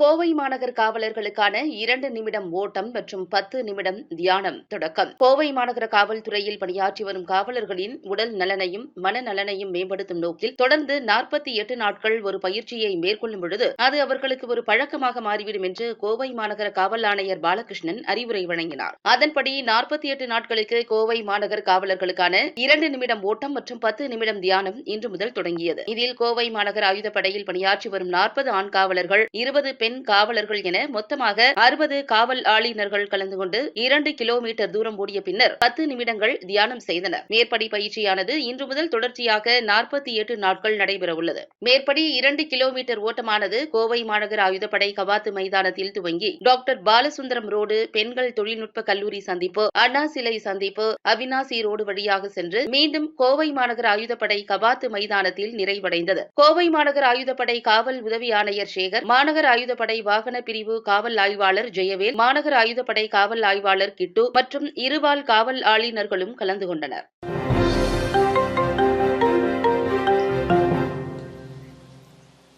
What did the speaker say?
கோவை மாநகர் காவலர்களுக்கான இரண்டு நிமிடம் ஓட்டம் மற்றும் பத்து நிமிடம் தியானம் தொடக்கம். கோவை மாநகர காவல்துறையில் பணியாற்றி வரும் காவலர்களின் உடல் நலனையும் மனநலனையும் மேம்படுத்தும் நோக்கில் தொடர்ந்து நாற்பத்தி எட்டு நாட்கள் ஒரு பயிற்சியை மேற்கொள்ளும் பொழுது அது அவர்களுக்கு ஒரு பழக்கமாக மாறிவிடும் என்று கோவை மாநகர காவல் ஆணையர் பாலகிருஷ்ணன் அறிவுரை வழங்கினார். அதன்படி நாற்பத்தி எட்டு நாட்களுக்கு கோவை மாநகர் காவலர்களுக்கான இரண்டு நிமிடம் ஓட்டம் மற்றும் பத்து நிமிடம் தியானம் இன்று முதல் தொடங்கியது. இதில் கோவை மாநகர ஆயுதப்படையில் பணியாற்றி வரும் நாற்பது ஆண் காவலர்கள் இருபது பெண் காவலர்கள் என மொத்தமாக அறுபது காவல் ஆளுநர்கள் கலந்து கொண்டு இரண்டு கிலோமீட்டர் தூரம் ஓடிய பின்னர் பத்து நிமிடங்கள் தியானம் செய்தனர். மேற்படி பயிற்சியானது இன்று முதல் தொடர்ச்சியாக நாற்பத்தி எட்டு நாட்கள் நடைபெறவுள்ளது. மேற்படி இரண்டு கிலோமீட்டர் ஓட்டமானது கோவை மாநகர ஆயுதப்படை கவாத்து மைதானத்தில் துவங்கி டாக்டர் பாலசுந்தரம் ரோடு பெண்கள் தொழில்நுட்ப கல்லூரி சந்திப்பு அண்ணா சிலை சந்திப்பு அவினாசி ரோடு வழியாக சென்று மீண்டும் கோவை மாநகர ஆயுதப்படை கவாத்து மைதானத்தில் நிறைவடைந்தது. கோவை மாநகர ஆயுதப்படை காவல் உதவி ஆணையர் சேகர் மாநகர ஆயுத ஆயுதப்படை வாகன பிரிவு காவல் ஆய்வாளர் ஜெயவேல் மாநகர ஆயுதப்படை காவல் ஆய்வாளர் கிட்டு மற்றும் இருவால் காவல் ஆளுநர்களும் கலந்து கொண்டனர்.